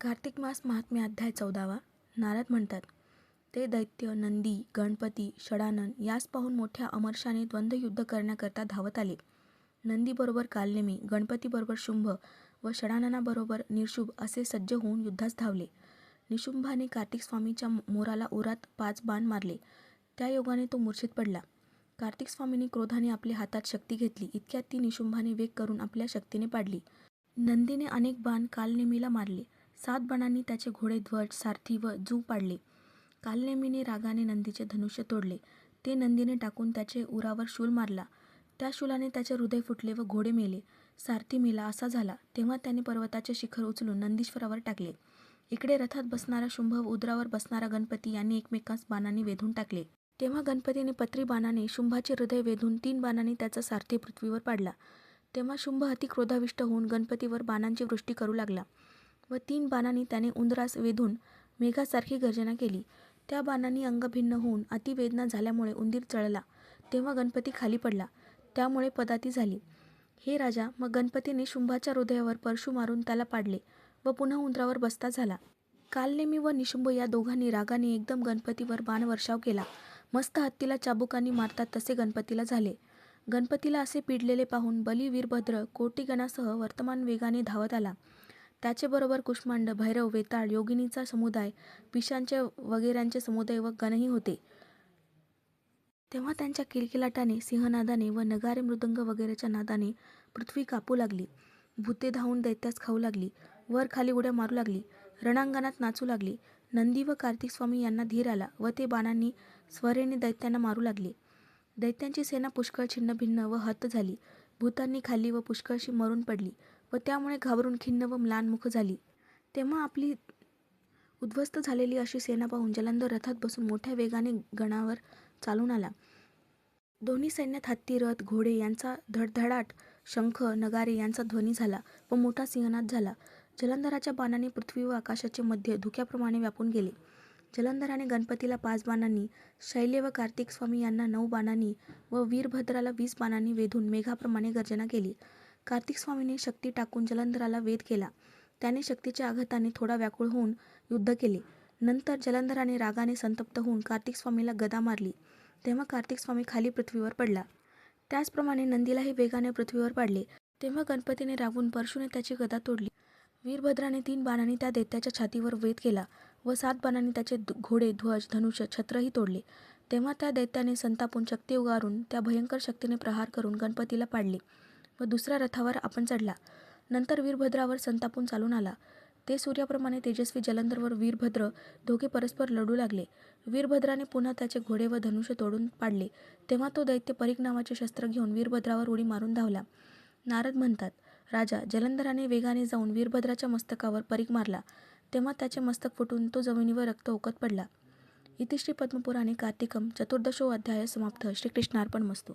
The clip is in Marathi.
कार्तिक मास महात्म्य अध्याय चौदावा. नारद म्हणतात ते दैत्य नंदी गणपती षडानन यास पाहून मोठ्या अमर्षाने द्वंद्वयुद्ध करण्याकरता धावत आले. नंदीबरोबर कालनेमी गणपतीबरोबर शुंभ व षडाननाबरोबर निर्शुभ असे सज्ज होऊन युद्धास धावले. निशुंभाने कार्तिक स्वामीच्या मोराला उरात पाच बाण मारले. त्या योगाने तो मूर्छित पडला. कार्तिक स्वामींनी क्रोधाने आपल्या हातात शक्ती घेतली. इतक्यात ती निशुंभाने वेग करून आपल्या शक्तीने पाडली. नंदीने अनेक बाण कालनेमीला मारले. सात बाणांनी त्याचे घोडे ध्वज सारथी व जू पाडले. कालनेमीने रागाने नंदीचे धनुष्य तोडले. ते नंदीने टाकून त्याचे उरावर शूल मारला. त्या शूलाने त्याचे हृदय फुटले व घोडे मेले. सारथी मेला असा झाला तेव्हा त्याने पर्वताचे शिखर उचलून नंदीश्वरावर टाकले. इकडे रथात बसणारा शुंभ व उदरावर बसणारा गणपती यांनी एकमेकांस बाणांनी वेधून टाकले. तेव्हा गणपतीने पत्री बाणाने शुंभाचे हृदय वेधून तीन बाणांनी त्याचा सारथी पृथ्वीवर पाडला. तेव्हा शुंभ अति क्रोधाविष्ट होऊन गणपतीवर बाणांची वृष्टी करू लागला. व तीन बाणांनी त्याने उंदरास वेधून मेघासारखी गर्जना केली. त्या बाणांनी अंगभिन्न होऊन अतिवेदना झाल्यामुळे उंदीर चळला तेव्हा गणपती खाली पडला. त्यामुळे पदाती झाली. हे राजा मग गणपतीने शुंभाच्या हृदयावर परशु मारून त्याला पाडले व पुन्हा उंदरावर बसता झाला. कालनेमी व निशुंभ या दोघांनी रागाने एकदम गणपतीवर बाणवर्षाव केला. मस्त हत्तीला चाबुकांनी मारतात तसे गणपतीला झाले. गणपतीला असे पिडलेले पाहून बली वीरभद्र कोटीगणासह वर्तमान वेगाने धावत आला. त्याचेबरोबर कुष्मांड भैरव वेताळ योगिनीचा समुदाय पिशांचे वगैरेंचे समुदाय व गणही होते. तेव्हा त्यांच्या किलकिलाटाने सिंहनादाने व नगारे मृदंग वगैरेच्या नादाने पृथ्वी कापू लागली. भूते धावून दैत्यास खाऊ लागली. वर खाली उड्या मारू लागली. रणांगणात नाचू लागली. नंदी व कार्तिक स्वामी यांना धीर आला व ते बाणांनी स्वरेने दैत्यांना मारू लागले. दैत्यांची सेना पुष्कळ छिन्नभिन्न व हत झाली. भूतांनी खाल्ली व पुष्कळशी मरून पडली. व त्यामुळे घाबरून खिन्न व म्लानमुख झाली. तेव्हा आपली उद्ध्वस्त झालेली अशी सेना पाहून जलंधर रथात बसून मोठ्या वेगाने गणावर चालून आला. दोन्ही सैन्यात हत्ती रथ घोडे यांचा धडधडाट शंख नगारे यांचा ध्वनी झाला व मोठा सिंहनाद झाला. जलंधराच्या बाणाने पृथ्वी व आकाशाचे मध्य धुक्याप्रमाणे व्यापून गेले. जलंधराने गणपतीला पाच बाणांनी शैल्य व कार्तिक स्वामी यांना नऊ बाणांनी व वीरभद्राला वीस बाणांनी वेधून मेघाप्रमाणे गर्जना केली. कार्तिक स्वामीने शक्ती टाकून जलंधराला वेध केला. त्याने शक्तीच्या आघाताने थोडा व्याकुळ होऊन युद्ध केले. नंतर जलंधराने रागाने संतप्त होऊन कार्तिक स्वामीला गदा मारली. तेव्हा कार्तिक स्वामी खाली पृथ्वीवर पडला. त्याचप्रमाणे नंदीलाही वेगाने पृथ्वीवर पाडले. तेव्हा गणपतीने रागून परशुने त्याची गदा तोडली. वीरभद्राने तीन बाणांनी त्या दैत्याच्या छातीवर वेध केला व सात बाणांनी त्याचे घोडे ध्वज धनुष्य छत्रही तोडले. तेव्हा त्या दैत्याने संतापून शक्ती उगारून त्या भयंकर शक्तीने प्रहार करून गणपतीला पाडले. व दुसऱ्या रथावर आपण चढला. नंतर वीरभद्रावर संतापून चालून आला. ते सूर्याप्रमाणे तेजस्वी जलंधरवर वीरभद्र दोघे परस्पर लढू लागले. वीरभद्राने पुन्हा त्याचे घोडे व धनुष्य तोडून पाडले. तेव्हा तो दैत्य परीक नावाचे शस्त्र घेऊन वीरभद्रावर उडी मारून धावला. नारद म्हणतात राजा जलंधराने वेगाने जाऊन वीरभद्राच्या मस्तकावर परीक मारला. तेव्हा त्याचे मस्तक फुटून तो जमिनीवर रक्त ओकत पडला. इतिश्री पद्मपुराणे कार्तिकम चतुर्दशो अध्याय समाप्त. श्रीकृष्णार्पण मस्तू.